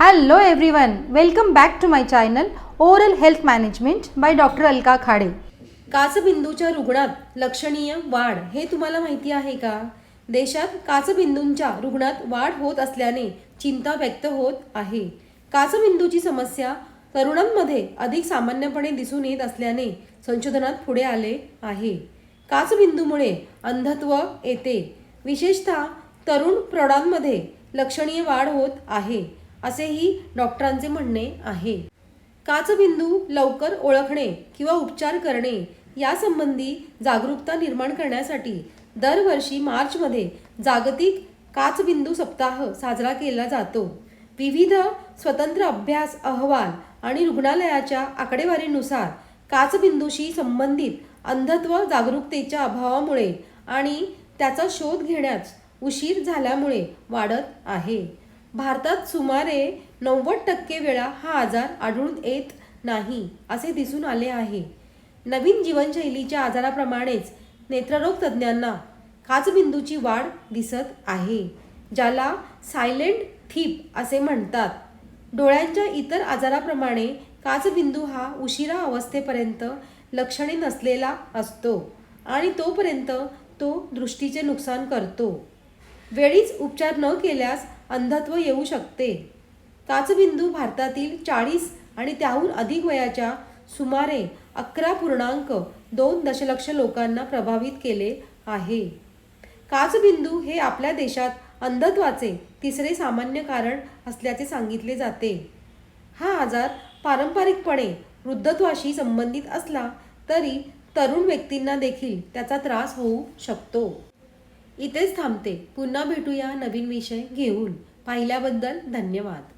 Hello everyone welcome back to my channel oral health management by doctor Alka Khade काचबिंदूच्या रुग्णात लक्षणीय वाढ हे तुम्हाला माहिती आहे का? देशात काचबिंदूंच्या रुग्णात वाढ होत असल्याने चिंता व्यक्त होत आहे. काचबिंदूची समस्या तरुणांमध्ये अधिक सामान्यपणे दिसून येत असल्याने संशोधनात पुढे आले आहे. काचबिंदूमुळे अंधत्व येते. विशेषतः तरुण प्रौढांमध्ये लक्षणीय वाढ होत आहे. असेही डॉक्टरांचे म्हणणे आहे. काचबिंदू लवकर ओळखणे किंवा उपचार करणे यासंबंधी जागरूकता निर्माण करण्यासाठी दरवर्षी मार्चमध्ये जागतिक काचबिंदू सप्ताह साजरा केला जातो. विविध स्वतंत्र अभ्यास अहवाल आणि रुग्णालयाच्या आकडेवारीनुसार काचबिंदूशी संबंधित अंधत्व जागरूकतेच्या अभावामुळे आणि त्याचा शोध घेण्यास उशीर झाल्यामुळे वाढत आहे. भारतात सुमारे नव्वद टक्के वेळा हा आजार आढळून येत नाही असे दिसून आले आहे. नवीन जीवनशैलीच्या आजाराप्रमाणेच नेत्ररोग तज्ज्ञांना काचबिंदूची वाढ दिसत आहे ज्याला सायलेंट थीप असे म्हणतात. डोळ्यांच्या इतर आजाराप्रमाणे काचबिंदू हा उशिरा अवस्थेपर्यंत लक्षणे नसलेला असतो आणि तोपर्यंत तो दृष्टीचे नुकसान करतो. वेळीच उपचार न केल्यास अंधत्व येऊ शकते. काचबिंदू भारतातील चाळीस आणि त्याहून अधिक वयाच्या सुमारे अकरा पूर्णांक दोन दशलक्ष लोकांना प्रभावित केले आहे. काचबिंदू हे आपल्या देशात अंधत्वाचे तिसरे सामान्य कारण असल्याचे सांगितले जाते. हा आजार पारंपरिकपणे वृद्धत्वाशी संबंधित असला तरी तरुण व्यक्तींना देखील त्याचा त्रास होऊ शकतो. इथेच थांबते. पुन्हा भेटूया नवीन विषय घेऊन. पाहिल्याबद्दल धन्यवाद.